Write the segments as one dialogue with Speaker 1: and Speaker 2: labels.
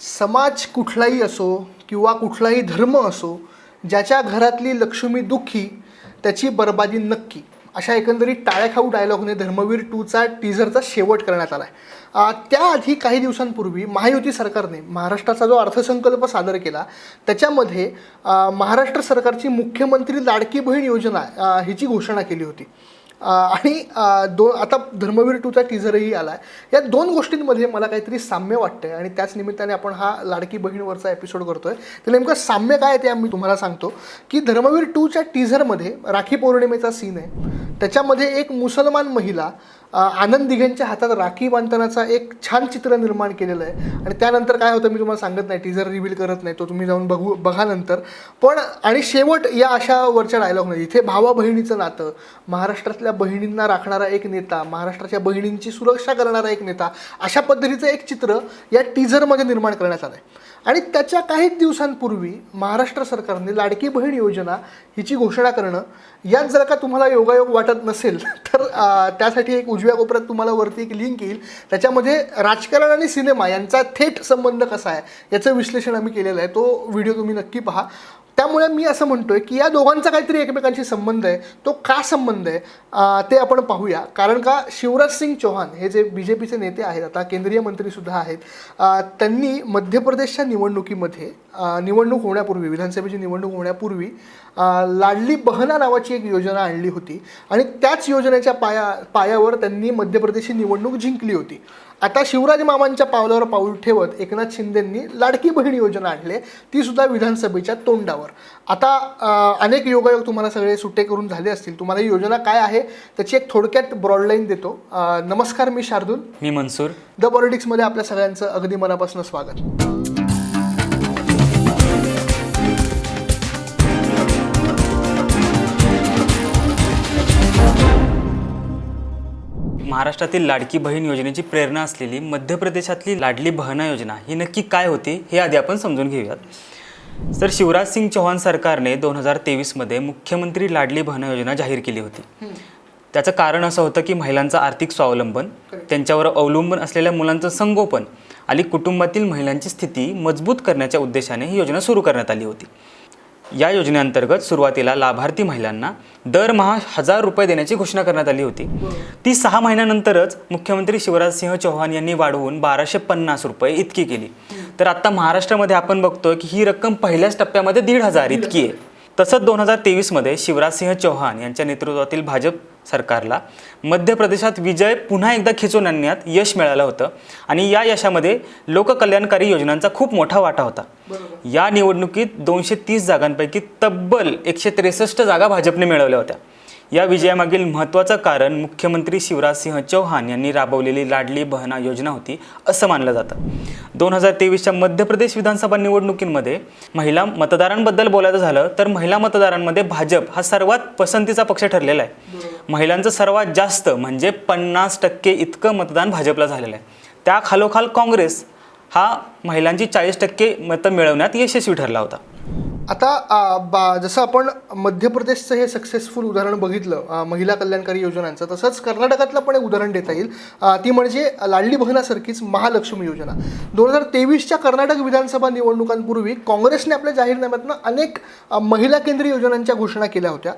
Speaker 1: समाज कुठलाही असो किंवा कुठलाही धर्म असो ज्याच्या घरातली लक्ष्मी दुःखी त्याची बरबादी नक्की. अशा एकंदरीत टाळ्याखाऊ डायलॉगने धर्मवीर टूचा टीझरचा शेवट करण्यात आला आहे त्याआधी काही दिवसांपूर्वी महायुती सरकारने महाराष्ट्राचा जो अर्थसंकल्प सादर केला त्याच्यामध्ये महाराष्ट्र सरकारची मुख्यमंत्री लाडकी बहीण योजना हिची घोषणा केली होती. आणि दोन दो आता धर्मवीर टूचा टीझरही आला आहे या दोन गोष्टींमध्ये मला काहीतरी साम्य वाटतंय आणि त्याच निमित्ताने आपण हा लाडकी बहीणवरचा एपिसोड करतोय. तर नेमकं साम्य काय आहे ते मी तुम्हाला सांगतो की धर्मवीर टूच्या टीझरमध्ये राखी पौर्णिमेचा सीन आहे. त्याच्यामध्ये एक मुसलमान महिला आनंद दिघेंच्या हातात राखी बांधतानाचा एक छान चित्र निर्माण केलेलं आहे. आणि त्यानंतर काय होतं मी तुम्हाला सांगत नाही टीझर रिव्हील करत नाही तो तुम्ही जाऊन बघू बघा नंतर. पण आणि शेवट या अशा वरच्या डायलॉगमध्ये इथे भावा बहिणीचं नातं महाराष्ट्रातल्या बहिणींना राखणारा एक नेता महाराष्ट्राच्या बहिणींची सुरक्षा करणारा एक नेता अशा पद्धतीचं एक चित्र या टीझरमध्ये निर्माण करण्यात आलं आहे आणि त्याच्या काही दिवसांपूर्वी महाराष्ट्र सरकारने लाडकी बहीण योजना हिची घोषणा करणं यात जर का तुम्हाला योगायोग वाटत नसेल तर त्यासाठी एक उजव्या कोपऱ्यात तुम्हाला वरती एक लिंक येईल. त्याच्यामध्ये राजकारण आणि सिनेमा यांचा थेट संबंध कसा आहे याचं विश्लेषण आम्ही केलेलं आहे. तो व्हिडिओ तुम्ही नक्की पहा. त्यामुळे मी असं म्हणतोय की या दोघांचा काहीतरी एकमेकांशी संबंध आहे. तो का संबंध आहे? ते आपण पाहूया. कारण का शिवराज सिंग चौहान हे जे बी जे पीचे नेते आहेत आता केंद्रीय मंत्रीसुद्धा आहेत त्यांनी मध्य प्रदेशच्या निवडणुकीमध्ये निवडणूक होण्यापूर्वी विधानसभेची निवडणूक होण्यापूर्वी लाडली बहना नावाची एक योजना आणली होती. आणि त्याच योजनेच्या पाया पायावर त्यांनी मध्य प्रदेशची निवडणूक जिंकली होती. आता शिवराज मामांच्या पावलावर पाऊल ठेवत एकनाथ शिंदेंनी लाडकी बहीण योजना आणली. ती सुद्धा विधानसभेच्या तोंडावर. आता अनेक योगायोग तुम्हाला सगळे सुट्टे करून झाले असतील. तुम्हाला ही योजना काय आहे त्याची एक थोडक्यात ब्रॉडलाईन देतो. नमस्कार मी शार्दूल.
Speaker 2: मी मनसूर.
Speaker 1: द पॉलिटिक्समध्ये आपल्या सगळ्यांचं अगदी मनापासून स्वागत.
Speaker 2: महाराष्ट्रातील लाडकी बहीण योजनेची प्रेरणा असलेली मध्य प्रदेशातली लाडली बहना योजना ही नक्की काय होती हे आधी आपण समजून घेऊयात. तर शिवराज सिंग चौहान सरकारने दोन हजार तेवीसमध्ये मुख्यमंत्री लाडली बहना योजना जाहीर केली होती. त्याचं कारण असं होतं की महिलांचं आर्थिक स्वावलंबन त्यांच्यावर अवलंबून असलेल्या मुलांचं संगोपन आणि कुटुंबातील महिलांची स्थिती मजबूत करण्याच्या उद्देशाने ही योजना सुरू करण्यात आली होती. या योजनेअंतर्गत सुरुवातीला लाभार्थी महिलांना दरमहा हजार रुपये देण्याची घोषणा करण्यात आली होती. ती सहा महिन्यानंतरच मुख्यमंत्री शिवराजसिंह चौहान यांनी वाढवून बाराशे पन्नास रुपये इतकी केली. तर आता महाराष्ट्रामध्ये आपण बघतोय की ही रक्कम पहिल्याच टप्प्यामध्ये दीड हजार इतकी आहे. तसंच दोन हजार तेवीसमध्ये शिवराजसिंह चौहान यांच्या नेतृत्वातील भाजप सरकारला. मध्य प्रदेशात विजय पुन्हा एकदा खिचून आणण्यात यश मिळालं होतं. आणि या यशामध्ये लोककल्याणकारी योजनांचा खूप मोठा वाटा होता. या निवडणुकीत दोनशे तीस जागांपैकी तब्बल एकशे त्रेसष्ट जागा भाजपने मिळवल्या होत्या. या विजयामागील महत्त्वाचं कारण मुख्यमंत्री शिवराजसिंह चौहान यांनी राबवलेली लाडली बहना योजना होती असं मानलं जातं. दोन हजार तेवीसच्या मध्य प्रदेश विधानसभा निवडणुकींमध्ये महिला मतदारांबद्दल बोलायचं झालं तर महिला मतदारांमध्ये भाजप हा सर्वात पसंतीचा पक्ष ठरलेला आहे. महिलांचं सर्वात जास्त म्हणजे पन्नास टक्के इतकं मतदान भाजपला झालेलं आहे. त्या खालोखाल काँग्रेस हा महिलांची चाळीस टक्के मतं मिळवण्यात यशस्वी ठरला होता.
Speaker 1: आता बा जसं आपण मध्य प्रदेशचं हे सक्सेसफुल उदाहरण बघितलं महिला कल्याणकारी योजनांचं तसंच कर्नाटकातलं पण एक उदाहरण देता येईल. ती म्हणजे लाडली बहिणासारखीच महालक्ष्मी योजना. दोन हजार तेवीसच्या कर्नाटक विधानसभा निवडणुकांपूर्वी काँग्रेसने आपल्या जाहीरनाम्यातनं अनेक महिला केंद्रीय योजनांच्या घोषणा केल्या होत्या.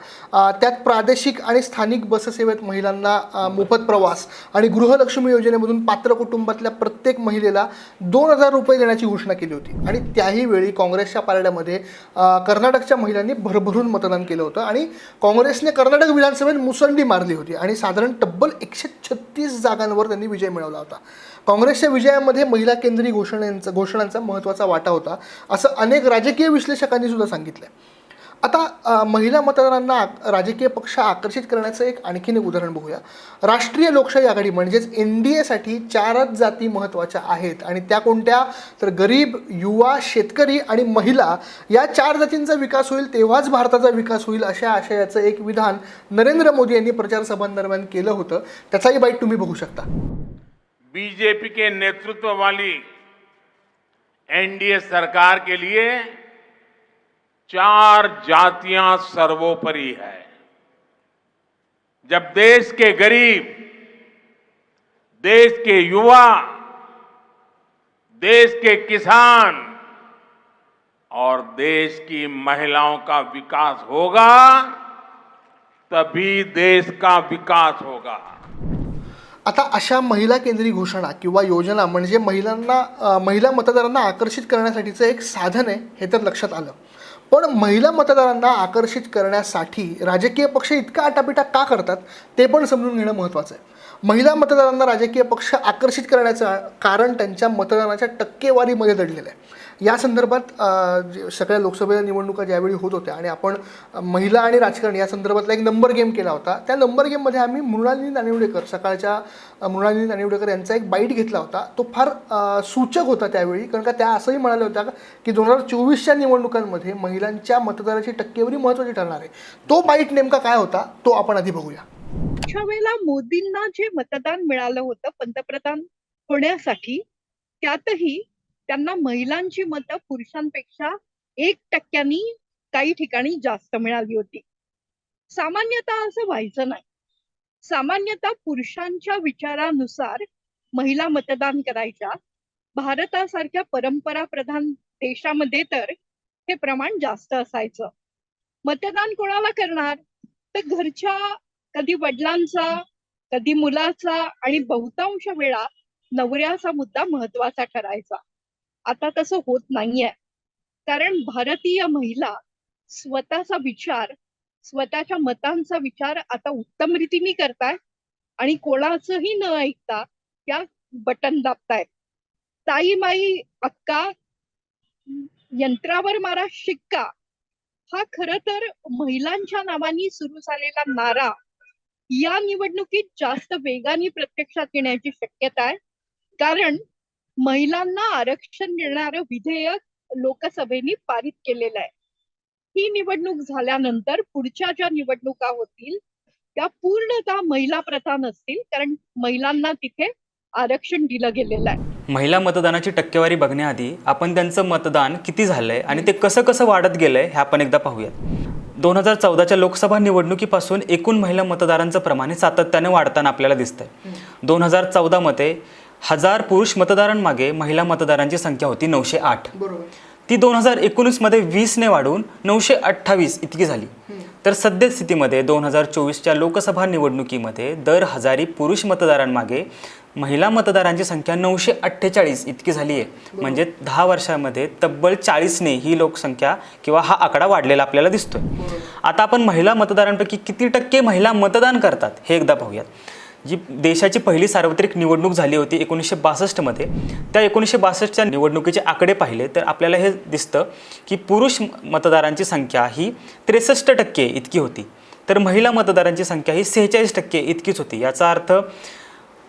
Speaker 1: त्यात प्रादेशिक आणि स्थानिक बससेवेत महिलांना मोफत प्रवास आणि गृहलक्ष्मी योजनेमधून पात्र कुटुंबातल्या प्रत्येक महिलेला दोन हजार रुपये देण्याची घोषणा केली होती. आणि त्याही वेळी काँग्रेसच्या पारड्यामध्ये कर्नाटकच्या महिलांनी भरभरून मतदान केलं होतं आणि काँग्रेसने कर्नाटक विधानसभेत मुसंडी मारली होती आणि साधारण तब्बल एकशे छत्तीस जागांवर त्यांनी विजय मिळवला होता. काँग्रेसच्या विजयामध्ये महिला केंद्रीय घोषणांचा घोषणांचा महत्त्वाचा वाटा होता असं अनेक राजकीय विश्लेषकांनी सुद्धा सांगितलं आता महिला मतदारांना राजकीय पक्ष आकर्षित करण्याचं एक आणखीन एक उदाहरण बघूया. राष्ट्रीय लोकशाही आघाडी म्हणजेच एन डी एसाठी चारच जाती महत्त्वाच्या आहेत. आणि त्या कोणत्या? तर गरीब युवा शेतकरी आणि महिला या चार जातींचा विकास होईल तेव्हाच भारताचा विकास होईल अशा आशयाचं एक विधान नरेंद्र मोदी यांनी प्रचारसभांदरम्यान केलं होतं. त्याचाही बाईट तुम्ही बघू शकता.
Speaker 3: बीजेपी के नेतृत्व वाली एनडीए सरकार के लिए चार जातियाँ सर्वोपरि है। जब देश के गरीब, देश के युवा, देश के किसान और देश की महिलाओं का विकास होगा, तभी देश का विकास होगा।
Speaker 1: आता अशा महिला केंद्रीय घोषणा किंवा योजना म्हणजे महिलांना महिला मतदारांना आकर्षित करण्यासाठीचं एक साधन आहे, हे तर लक्षात आलं. पण महिला मतदारांना आकर्षित करण्यासाठी राजकीय पक्ष इतका आटापिटा का करतात ते पण समजून घेणं महत्त्वाचं आहे. महिला मतदारांना राजकीय पक्ष आकर्षित करण्याचं कारण त्यांच्या मतदानाच्या टक्केवारीमध्ये दडलेलं आहे. या संदर्भात सगळ्या लोकसभेच्या निवडणुका ज्यावेळी होत होत्या आणि आपण महिला आणि राजकारण या संदर्भातला एक नंबर गेम केला होता त्या नंबर गेममध्ये आम्ही मृणालिनी नानिवडेकर सकाळच्या मृणालिनी नानिवडेकर यांचा एक बाईट घेतला होता. तो फार सूचक होता त्यावेळी कारण का त्या असंही म्हणाल्या होत्या का की दोन हजार चोवीसच्या निवडणुकांमध्ये महिलांच्या मतदाराची टक्केवारी महत्त्वाची ठरणार आहे. तो बाईट नेमका काय होता तो आपण आधी बघूया.
Speaker 4: अशा वेळेला मोदींना जे मतदान मिळालं होतं पंतप्रधान होण्यासाठी त्यातही त्यांना महिलांची मतं पुरुषांपेक्षा एक टक्क्यांनी काही ठिकाणी जास्त मिळाली होती. सामान्यतः असं व्हायचं नाही. सामान्यतः पुरुषांच्या विचारानुसार महिला मतदान करायच्या. भारतासारख्या परंपरा प्रधान देशामध्ये तर हे प्रमाण जास्त असायचं. मतदान कोणाला करणार? तर घरच्या कधी वडिलांचा कधी मुलाचा आणि बहुतांश वेळा नवऱ्याचा मुद्दा महत्त्वाचा ठरायचा. आता तसं होत नाहीये. कारण भारतीय महिला स्वतःचा विचार स्वतःच्या मतांचा विचार आता उत्तम रीतीने करताय आणि कोणाचंही न ऐकता त्या बटन दाबतायत. ताई माई अक्का यंत्रावर मारा शिक्का हा खर तर महिलांच्या नावाने सुरू झालेला नारा या निवडणुकीत जास्त वेगाने प्रत्यक्षात येण्याची शक्यता आहे. कारण महिलांना आरक्षण देणारं विधेयक लोकसभेने पारित केलेलं आहे. ही निवडणूक झाल्यानंतर पुढच्या ज्या निवडणुका होतील त्या पूर्णतः महिला प्रधान असतील कारण महिलांना तिथे आरक्षण दिलं गेलेलं आहे.
Speaker 2: महिला मतदानाची टक्केवारी बघण्याआधी आपण त्यांचं मतदान किती झालंय आणि ते कसं कसं वाढत गेलंय हे आपण एकदा पाहूयात. दोन हजार चौदाच्या लोकसभा निवडणुकीपासून एकूण महिला मतदारांचं प्रमाण हे सातत्याने वाढताना आपल्याला दिसतंय. दोन हजार चौदामध्ये हजार पुरुष मतदारांमागे महिला मतदारांची संख्या होती नऊशे आठ. ती दोन हजार एकोणीसमध्ये वीसने वाढून नऊशे अठ्ठावीस इतकी झाली. तर सद्यस्थितीमध्ये दोन हजार चोवीसच्या लोकसभा निवडणुकीमध्ये दर हजारी पुरुष मतदारांमागे महिला मतदारांची संख्या नऊशे अठ्ठेचाळीस इतकी झाली आहे म्हणजे दहा वर्षामध्ये तब्बल चाळीसने ही लोकसंख्या किंवा हा आकडा वाढलेला आपल्याला दिसतोय. आता आपण महिला मतदारांपैकी किती टक्के महिला मतदान करतात हे एकदा पाहूयात. जी देशाची पहिली सार्वत्रिक निवडणूक झाली होती एकोणीसशे बासष्टमध्ये त्या एकोणीसशे बासष्टच्या निवडणुकीचे आकडे पाहिले तर आपल्याला हे दिसतं की पुरुष मतदारांची संख्या ही त्रेसष्ट टक्के इतकी होती. तर महिला मतदारांची संख्या ही सेहेचाळीस टक्के इतकीच होती. याचा अर्थ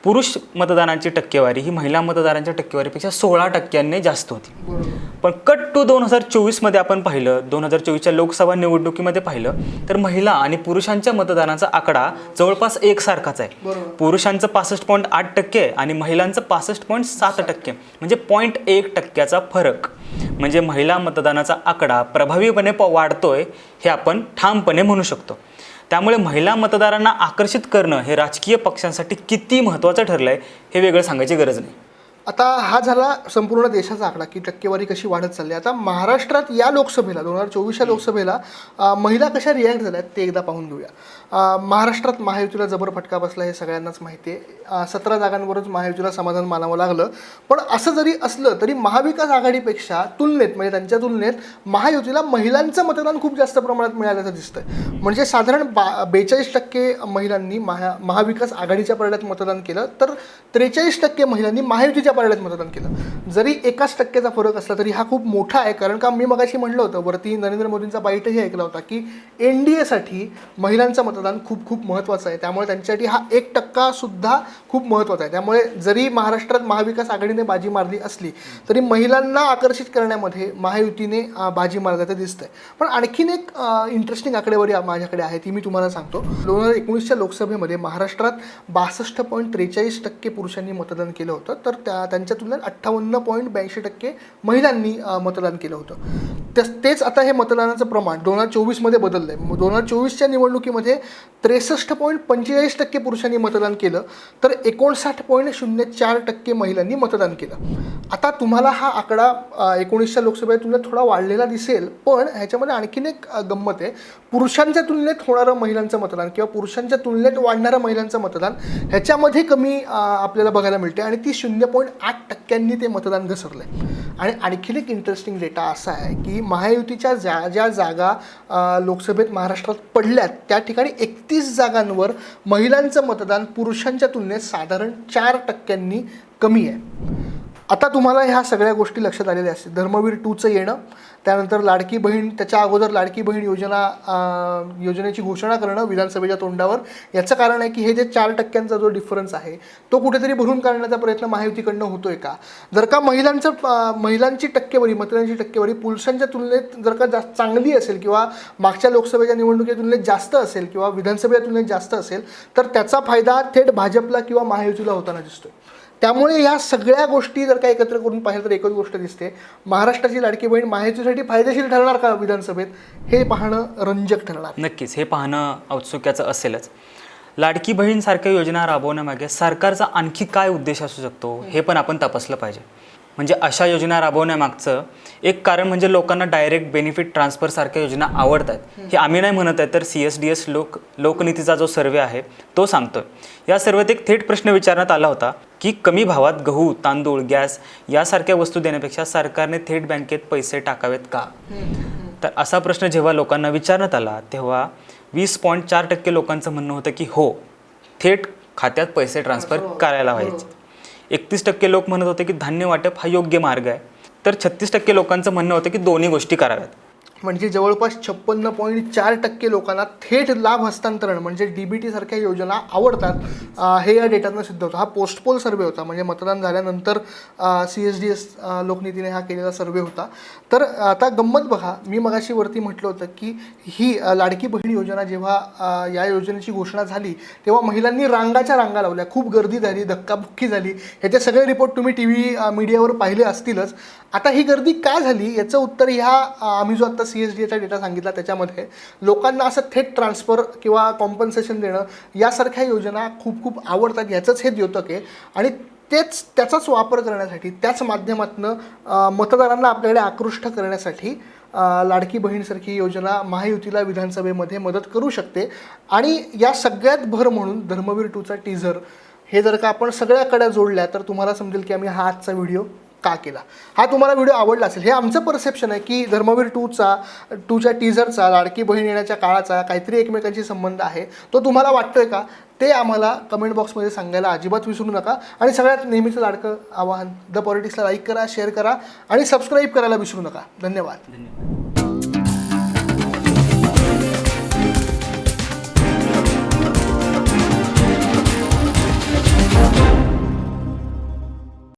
Speaker 2: पुरुष मतदानांची टक्केवारी ही महिला मतदारांच्या टक्केवारीपेक्षा सोळा टक्क्यांनी जास्त होती. पण कट टू दोन हजार चोवीसमध्ये आपण पाहिलं दोन हजार चोवीसच्या लोकसभा निवडणुकीमध्ये पाहिलं तर महिला आणि पुरुषांच्या मतदानाचा आकडा जवळपास एकसारखाच आहे. पुरुषांचं पासष्ट पॉईंट आठ टक्के आणि महिलांचं पासष्ट पॉईंट सात टक्के म्हणजे पॉईंट एक टक्क्याचा फरक. म्हणजे महिला मतदानाचा आकडा प्रभावीपणे प वाढतोय हे आपण ठामपणे म्हणू शकतो. त्यामुळे महिला मतदारांना आकर्षित करणं हे राजकीय पक्षांसाठी किती महत्त्वाचं ठरलं आहे हे वेगळं सांगायची गरज नाही.
Speaker 1: आता हा झाला संपूर्ण देशाचा आकडा की टक्केवारी कशी वाढत चालली आता महाराष्ट्रात या लोकसभेला दोन हजार चोवीसच्या लोकसभेला महिला कशा रिॲक्ट झाल्या ते एकदा पाहून घेऊया. महाराष्ट्रात महायुतीला जबर फटका बसला हे सगळ्यांनाच माहिती आहे. सतरा जागांवरच महायुतीला समाधान मानावं लागलं. पण असं जरी असलं तरी महाविकास आघाडीपेक्षा तुलनेत म्हणजे त्यांच्या तुलनेत महायुतीला महिलांचं मतदान खूप जास्त प्रमाणात मिळाल्याचं दिसतंय. म्हणजे साधारण बा बेचाळीस टक्के महिलांनी महा महाविकास आघाडीच्या पारड्यात मतदान केलं तर त्रेचाळीस टक्के महिलांनी महायुतीच्या पारड्यात मतदान केलं. जरी एकाच टक्क्याचा फरक असला तरी हा खूप मोठा आहे. कारण का मी मगाशी म्हटलं होतं वरती नरेंद्र मोदींचा बाईटही ऐकला होता की एन डी एसाठी महिलांचं मतदान मतदान खूप खूप महत्त्वाचं आहे. त्यामुळे त्यांच्यासाठी हा एक टक्का सुद्धा खूप महत्त्वाचा आहे. त्यामुळे जरी महाराष्ट्रात महाविकास आघाडीने बाजी मारली असली तरी महिलांना आकर्षित करण्यामध्ये महायुतीने बाजी मारल्याचं आहे पण आणखीन एक इंटरेस्टिंग आकडेवारी माझ्याकडे आहे ती मी तुम्हाला सांगतो. दोन हजार एकोणीसच्या लोकसभेमध्ये महाराष्ट्रात बासष्ट पॉईंट त्रेचाळीस टक्के पुरुषांनी मतदान केलं होतं. तर त्या त्यांच्या तुलनेत अठ्ठावन्न पॉईंट ब्याऐंशी टक्के महिलांनी मतदान केलं होतं. तेच आता हे मतदानाचं प्रमाण दोन हजार चोवीसमध्ये बदललं आहे दोन हजार चोवीसच्या निवडणुकीमध्ये त्रेसष्ट पॉईंट पंचेचाळीस टक्के पुरुषांनी मतदान केलं तर एकोणसाठ पॉईंट शून्य चार टक्के महिलांनी मतदान केलं. आता तुम्हाला हा आकडा एकोणीसच्या लोकसभेच्या तुलनेत थोडा वाढलेला दिसेल पण ह्याच्यामध्ये आणखीन एक गंमत आहे. पुरुषांच्या तुलनेत होणारं महिलांचं मतदान किंवा पुरुषांच्या तुलनेत वाढणारं महिलांचं मतदान ह्याच्यामध्ये कमी आपल्याला बघायला मिळते आणि ती शून्य पॉईंट आठ टक्क्यांनी ते मतदान घसरलं आहे आणि आणखीन एक इंटरेस्टिंग डेटा असा आहे की महायुतीच्या ज्या ज्या जागा लोकसभेत महाराष्ट्रात पडल्यात त्या ठिकाणी एकतीस जागांवर महिलांचं मतदान पुरुषांच्या तुलनेत साधारण चार टक्क्यांनी कमी आहे. आता तुम्हाला ह्या सगळ्या गोष्टी लक्षात आलेल्या असतील. धर्मवीर टूचं येणं त्यानंतर लाडकी बहीण त्याच्या अगोदर लाडकी बहीण योजना योजनेची घोषणा करणं विधानसभेच्या तोंडावर. याचं कारण आहे की हे जे चार टक्क्यांचा जो डिफरन्स आहे तो कुठेतरी भरून काढण्याचा प्रयत्न महायुतीकडनं होतोय का? जर का महिलांचं महिलांची टक्केवारी मतदानाची टक्केवारी पुरुषांच्या तुलनेत जर का जास्त चांगली असेल किंवा मागच्या लोकसभेच्या निवडणुकीच्या तुलनेत जास्त असेल किंवा विधानसभेच्या तुलनेत जास्त असेल तर त्याचा फायदा थेट भाजपला किंवा महायुतीला होताना दिसतोय. त्यामुळे या सगळ्या गोष्टी जर का एकत्र करून पाहिलं तर एकच गोष्ट दिसते. महाराष्ट्राची लाडकी बहीण महायुतीसाठी फायदेशीर ठरणार का विधानसभेत? हे पाहणं रंजक ठरणार.
Speaker 2: नक्कीच हे पाहणं औत्सुक्याचं असेलच. लाडकी बहीणसारख्या योजना राबवण्यामागे सरकारचा आणखी काय उद्देश असू शकतो हे पण आपण तपासलं पाहिजे. म्हणजे अशा योजना राबवण्यामागचं एक कारण म्हणजे लोकांना डायरेक्ट बेनिफिट ट्रान्सफर सारख्या योजना आवडतात. हे आम्ही नाही म्हणत आहे तर सी एस डी एस लोक लोकनीतीचा जो सर्वे आहे तो सांगतोय. या सर्वेत एक थेट प्रश्न विचारण्यात आला होता की कमी भावात गहू तांदूळ गॅस यासारख्या वस्तू देण्यापेक्षा सरकारने थेट बँकेत पैसे टाकावेत का? तर असा प्रश्न जेव्हा लोकांना विचारण्यात आला तेव्हा वीस पॉईंट चार टक्के लोकांचं म्हणणं होतं की हो थेट खात्यात पैसे ट्रान्सफर करायला पाहिजे एकतीस टक्के लोक म्हणत होते की धान्य वाटप हा योग्य मार्ग आहे. तर छत्तीस टक्के लोकांचं म्हणणं होतं की दोन्ही गोष्टी कराव्यात.
Speaker 1: म्हणजे जवळपास छप्पन्न पॉईंट चार टक्के लोकांना थेट लाभ हस्तांतरण म्हणजे डी बी टी सारख्या योजना आवडतात. हे या डेटातनं सिद्ध होतं. हा पोस्टपोल सर्वे होता. म्हणजे मतदान झाल्यानंतर सी एस डी एस लोकनीतीने हा केलेला सर्वे होता. तर आता गंमत बघा. मी मगाशी वरती म्हटलं होतं की ही लाडकी बहीण योजना जेव्हा या योजनेची घोषणा झाली तेव्हा महिलांनी रांगाच्या रांगा लावल्या. खूप गर्दी झाली धक्काबुक्की झाली. ह्याचे सगळे रिपोर्ट तुम्ही टी व्ही मीडियावर पाहिले असतीलच. आता ही गर्दी का झाली? याचं उत्तर ह्या आम्ही जो आत्ता सी एस डी एचा डेटा सांगितला त्याच्यामध्ये लोकांना असं थेट ट्रान्सफर किंवा कॉम्पन्सेशन देणं यासारख्या योजना खूप खूप आवडतात. याचंच हे द्योतक आहे. आणि तेच त्याचाच वापर करण्यासाठी त्याच माध्यमातून मतदारांना आपल्याकडे आकृष्ट करण्यासाठी लाडकी बहीणसारखी योजना महायुतीला विधानसभेमध्ये मदत करू शकते. आणि या सगळ्यात भर म्हणून धर्मवीर टूचा टीझर हे जर का आपण सगळ्या कड्या जोडल्या तर तुम्हाला समजेल की आम्ही हा आजचा व्हिडिओ का केला? हा तुम्हाला व्हिडिओ आवडला असेल. हे आमचं परसेप्शन आहे की धर्मवीर टूचा टूच्या टीझरचा लाडकी बहीण येण्याच्या काळाचा काहीतरी एकमेकांशी संबंध आहे. तो तुम्हाला वाटतोय का? ते आम्हाला कमेंट बॉक्समध्ये सांगायला अजिबात विसरू नका. आणि सगळ्यात नेहमीचं लाडकं आवाहन द पॉलिटिक्सला लाईक करा शेअर करा आणि सबस्क्राईब करायला विसरू नका. धन्यवाद.
Speaker 2: धन्यवाद.